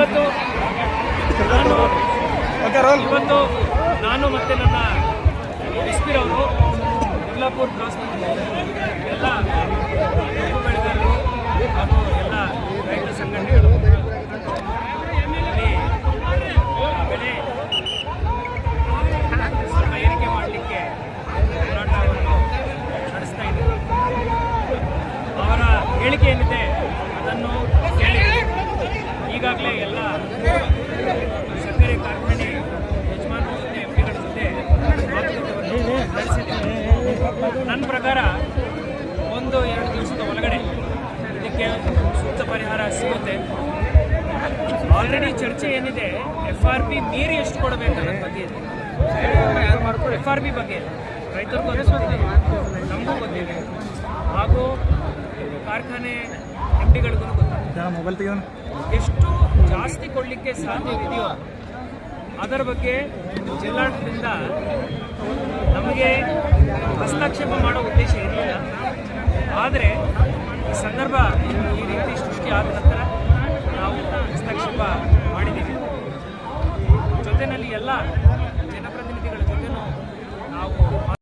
ಇವತ್ತು ನಾನು ಇವತ್ತು ನಾನು ಮತ್ತೆ ನನ್ನ ಎಸ್ಪಿರವರು ಯಲ್ಲಾಪುರ್ ಕ್ರಾಸ್ ಎಲ್ಲ ಕಬ್ಬು ಹಾಗೂ ಎಲ್ಲ ರೈತ ಸಂಘಟನೆಗಳು ಬೆಲೆ ಸ್ವಲ್ಪ ಏರಿಕೆ ಮಾಡಲಿಕ್ಕೆ ಹೋರಾಟವನ್ನು ನಡೆಸ್ತಾ ಇದ್ದಾರೆ ಅವರ ಹೇಳಿಕೆ ಏನಿದೆ ಸಕ್ಕರೆ ಕಾರ್ಖಾನೆ ಯಜಮಾನರ ಜೊತೆ ಎಂಪಿಗಳ ಜೊತೆ ನಡೆಸಿದ್ದೀನಿ ನನ್ನ ಪ್ರಕಾರ ಒಂದು ಎರಡು ದಿವಸದ ಒಳಗಡೆ ಇದಕ್ಕೆ ಸೂಕ್ತ ಪರಿಹಾರ ಸಿಗುತ್ತೆ. ಆಲ್ರೆಡಿ ಚರ್ಚೆ ಏನಿದೆ ಎಫ್ ಆರ್ ಪಿ ಮೀರಿ ಎಷ್ಟು ಕೊಡಬೇಕು ಅನ್ನೋದ್ರ ಬಗ್ಗೆ ಇದೆ. ಎಫ್ ಆರ್ ಪಿ ಬಗ್ಗೆ ರೈತರಿಗೂ ಗೊತ್ತಿದೆ ನಮಗೂ ಗೊತ್ತಿದೆ. ಹಾಗೂ ಕಾರ್ಖಾನೆ ಎಂ ಡಿಗಳಿಗೂ ಗೊತ್ತಿದೆ ಎಷ್ಟು ಜಾಸ್ತಿ ಕೊಡಲಿಕ್ಕೆ ಸಾಧ್ಯವಿದೆಯೋ ಅದರ ಬಗ್ಗೆ ಜಿಲ್ಲಾಡಳಿತದಿಂದ ನಮಗೆ ಹಸ್ತಕ್ಷೇಪ ಮಾಡೋ ಉದ್ದೇಶ ಇರಲಿಲ್ಲ. ಆದರೆ ಈ ಸಂದರ್ಭ ಈ ರೀತಿ ಸೃಷ್ಟಿ ಆದ ನಂತರ ನಾವು ಹಸ್ತಕ್ಷೇಪ ಮಾಡಿದ್ದೀವಿ. ಜೊತೆಯಲ್ಲಿ ಎಲ್ಲ